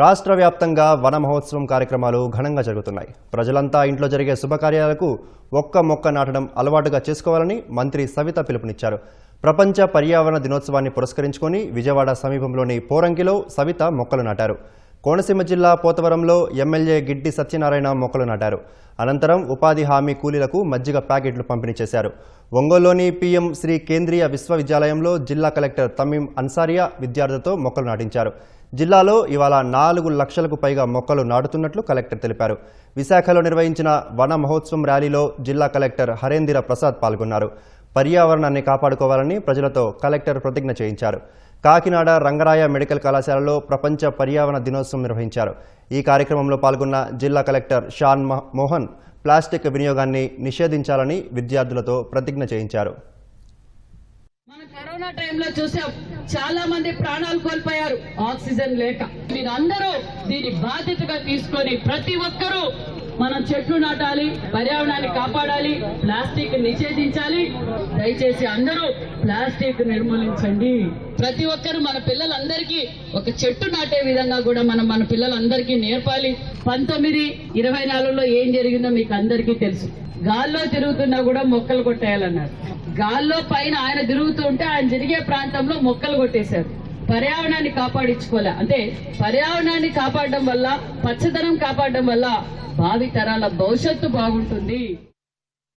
రాష్ట్ర వ్యాప్తంగా వన మహోత్సవం కార్యక్రమాలు ఘనంగా జరుగుతున్నాయి. ప్రజలంతా ఇంట్లో జరిగే శుభకార్యాలకు ఒక్క మొక్క నాటడం అలవాటుగా చేసుకోవాలని మంత్రి సవిత పిలుపునిచ్చారు. ప్రపంచ పర్యావరణ దినోత్సవాన్ని పురస్కరించుకొని విజయవాడ సమీపంలోని పోరంకిలో సవిత మొక్కలు నాటారు. కోనసీమ జిల్లా పోతవరంలో ఎమ్మెల్యే గిడ్డి సత్యనారాయణ మొక్కలు నాటారు. అనంతరం ఉపాధి హామీ కూలీలకు మజ్జిగ ప్యాకెట్లు పంపిణీ చేశారు. ఒంగోలులోని పీఎం శ్రీ కేంద్రీయ విశ్వవిద్యాలయంలో జిల్లా కలెక్టర్ తమీం అన్సారియా విద్యార్థులతో మొక్కలు నాటించారు. జిల్లాలో ఇవాళ నాలుగు లక్షలకు పైగా మొక్కలు నాటుతున్నట్లు కలెక్టర్ తెలిపారు. విశాఖలో నిర్వహించిన వన మహోత్సవం ర్యాలీలో జిల్లా కలెక్టర్ హరేందిర ప్రసాద్ పాల్గొన్నారు. పర్యావరణాన్ని కాపాడుకోవాలని ప్రజలతో కలెక్టర్ ప్రతిజ్ఞ చేయించారు. కాకినాడ రంగరాయ మెడికల్ కళాశాలలో ప్రపంచ పర్యావరణ దినోత్సవం నిర్వహించారు. ఈ కార్యక్రమంలో పాల్గొన్న జిల్లా కలెక్టర్ షాన్ మోహన్ ప్లాస్టిక్ వినియోగాన్ని నిషేధించాలని విద్యార్థులతో ప్రతిజ్ఞ చేయించారు. కరోనా టైంలో చూసాం చాలా మంది ప్రాణాలు కోల్పోయారు. ఆక్సిజన్ లేక. మీరందరూ దీని బాధ్యతగా తీసుకొని ప్రతి ఒక్కరూ మనం చెట్లు నాటాలి పర్యావరణాన్ని కాపాడాలి ప్లాస్టిక్ నిషేధించాలి. దయచేసి అందరూ ప్లాస్టిక్ నిర్మూలించండి. ప్రతి ఒక్కరు మన పిల్లలందరికీ ఒక చెట్టు నాటే విధంగా కూడా మనం మన పిల్లలందరికీ నేర్పాలి. పంతొమ్మిది ఇరవై నాలుగులో ఏం జరిగిందో మీకు అందరికీ తెలుసు. గాల్లో తిరుగుతున్నా కూడా మొక్కలు కొట్టేయాలన్నారు. గాల్లో పైన ఆయన తిరుగుతూ ఉంటే ఆయన జరిగే ప్రాంతంలో మొక్కలు కొట్టేశారు. పర్యావరణాన్ని కాపాడించుకోలే. అంటే పర్యావరణాన్ని కాపాడడం వల్ల పచ్చదనం కాపాడడం వల్ల భావి తరాల భవిష్యత్తు బాగుంటుంది.